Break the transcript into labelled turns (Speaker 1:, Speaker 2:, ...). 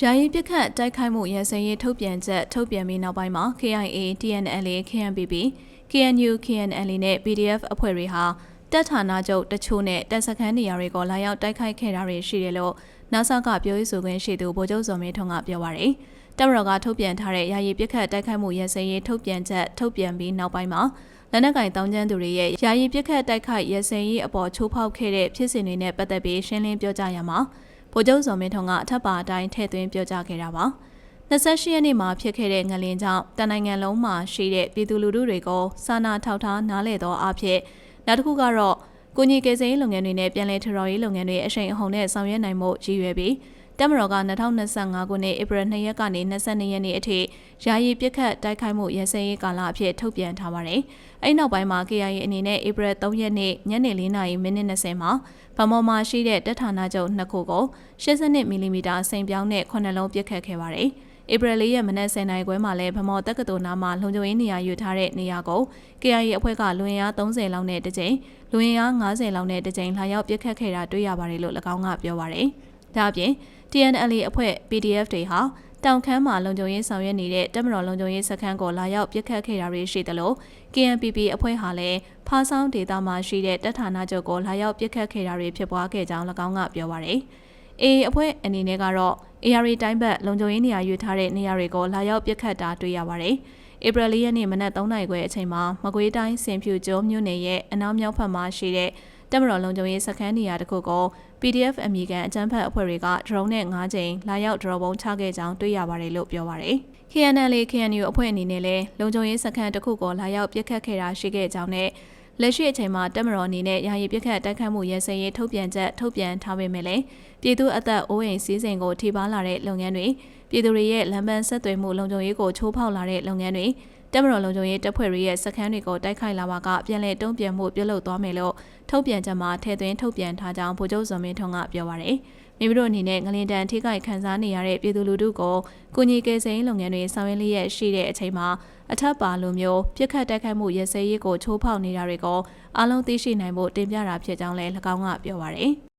Speaker 1: ယာယီပြစ်ခတ်တိုက်ခိုက်မှုရန်စင်ရေးထုတ်ပြန်ချက်ထုတ်ပြန်ပြီးနောက်ပိုင်းမှာ KIA, TNLA, KNPP, KNU, KNLA နဲ့ PDF အဖွဲ့တွေဟာတပ်ဌာနချုပ်တချို့နဲ့တပ်စခန်းနေရာတွေကိုလာရောက်တိုက်ခိုက်ခဲ့တာတွေရှိတယ်လို့ NASA ကပြောရေးဆိုခွင့်ရှိသူဗိုလ်ချုပ်စောမင်းထွန်းကပြောပါရယ်တပ်မတော်ကထုတ်ပြန်ထားတဲ့ယာယီပြစ်ခတ်တိုက်ခိုက်မှုရန်စင်ရေးထုတ်ပြန်ချက်ထုတ်ပြန်ပြီးနောက်ပိုင်းမှာလက်နက်ကင်တောင်းကျမ်းသူတွေရဲ့ယာယီပြစ်ခတ်တိုက်ခိုက်ရန်စင်ရေးအပေါ်ချိုးဖောက်ခဲ့တဲ့ဖြစ်စဉ်တွေနဲ့ပတ်သက်ပြီးရှင်းလင်းပြောကြားရမှာ ဗိုလ်ချုပ်စောမင်းထွန်းကအထက်ပါအတိုင်းထည့်သွင်းပြောကြားခဲ့တာပါ28ရက်နေ့မှာဖြစ်ခဲ့တဲ့ငလင်ကြောင့်တန်နိုင်ငံလုံးမှာရှိတဲ့ပြည်သူလူထုတွေကိုစာနာထောက်ထားနားလည်သောအဖြစ်နောက်တစ်ခုကတော့ကိုကြီးကေစိမ်းလုပ်ငန်းတွေနဲ့ပြည်내ထရော်ရေးလုပ်ငန်းတွေအရှိန်အဟုန်နဲ့ဆောင်ရွက်နိုင်မှုရည်ရွယ်ပြီး တက်မတော်က2025ခုနှစ်ဧပြီ2ရက်ကနေ22ရက်နေ့အထိယာယီပြစ်ခတ်တိုက်ခိုက်မှုရစဲရေးကာလအဖြစ်ထုတ်ပြန်ထားပါတယ်။အဲဒီနောက်ပိုင်းမှာ KIA အနေနဲ့ဧပြီ3ရက်နေ့ညနေ4နာရီမိနစ်20မှာဗမော်မှာရှိတဲ့တပ်ဌာနချုပ်နှစ်ခုကို82မီလီမီတာစိန်ပြောင်းနဲ့ခုနှလုံးပစ်ခတ်ခဲ့ပါတယ်။ဧပြီ၄ရက်မနက်10:00နာရီခွဲမှာလဲဗမော်တက္ကသိုလ်နားမှာလုံခြုံရေးနေရာယူထားတဲ့နေရာကို KIA အဖွဲ့ကလူဝင်အား30လောက်နဲ့တစ်ကြိမ်လူဝင်အား90လောက်နဲ့တစ်ကြိမ်လာရောက်ပစ်ခတ်ခဲ့တာတွေ့ရပါတယ်လို့၎င်းကပြောပါရယ်။ ဒါအပြင် TNLA အဖွဲ့ PDF တွေဟာတောင်ခမ်းမှာလုံခြုံရေးဆောင်ရွက်နေတဲ့တပ်မတော်လုံခြုံရေးစခန်းကိုလာရောက်ပစ်ခတ်ခဲ့တာတွေရှိသလို KNPP အဖွဲ့ဟာလည်းဖားဆောင်ဒေသမှာရှိတဲ့တပ်ဌာနချုပ်ကိုလာရောက်ပစ်ခတ်ခဲ့တာတွေဖြစ်ပွားခဲ့ကြောင်း၎င်းကပြောပါရယ်။ AA အဖွဲ့အနေနဲ့ကတော့ AR တိုင်းဘက်လုံခြုံရေးနေရာယူထားတဲ့နေရာတွေကိုလာရောက်ပစ်ခတ်တာတွေ့ရပါတယ်။ဧပြီလရက်နေ့မနက်3နာရီခွဲအချိန်မှာမကွေးတိုင်းစင်ဖြူကျွန်းမြို့နယ်ရဲ့အနောက်မြောက်ဘက်မှာရှိတဲ့ တမတော်လုံခြုံရေးစခန်းနေရာတစ်ခုကို PDF အမည်ခံအကြမ်းဖက်အဖွဲ့တွေကဒရုန်းနဲ့၅ကြိမ်လာရောက်ဒရုန်းပုံချခဲ့ကြောင်းတွေ့ရပါတယ်လို့ပြောပါတယ်။ KNL KNU အဖွဲ့အနေနဲ့လည်းလုံခြုံရေးစခန်းတစ်ခုကိုလာရောက်ပစ်ခတ်ခဲ့တာရှိခဲ့ကြောင်းနဲ့လက်ရှိအချိန်မှာတက်မတော်အနေနဲ့ယာယီပြစ်ခတ်တိုက်ခတ်မှုရဲစရေးထုတ်ပြန်ချက်ထုတ်ပြန်ထားပေမဲ့လည်းပြည်သူအသက်အိုးအိမ်စည်းစိမ်ကိုထိပါလာတဲ့လုပ်ငန်းတွေ ပြည်သူတွေရဲ့လမ်းပန်းဆက်သွယ်မှုလုံခြုံရေးကိုချိုးဖောက်လာတဲ့လုပ်ငန်းတွေတက်မတော်လုံခြုံရေးတပ်ဖွဲ့တွေရဲ့စခန်းတွေကိုတိုက်ခိုက်လာပါကပြန်လည်တုံ့ပြန်မှုပြုလုပ်သွားမယ်လို့ထုတ်ပြန်ချက်မှာထည့်သွင်းထုတ်ပြန်ထားကြောင်းဗိုလ်ချုပ်ဇော်မင်းထွန်းကပြောပါရယ်မိမိတို့အနေနဲ့ငလင်တန်ထိခိုက်ခံစားနေရတဲ့ပြည်သူလူထုကိုကုညီကယ်ဆယ်ရေးလုပ်ငန်းတွေဆောင်ရွက်လျက်ရှိတဲ့အချိန်မှာအထက်ပါလိုမျိုးပြစ်ခတ်တိုက်ခိုက်မှုရစဲရေးကိုချိုးဖောက်နေတာတွေကိုအလုံးသိရှိနိုင်ဖို့တင်ပြတာဖြစ်ကြောင်းလည်း၎င်းကပြောပါရယ်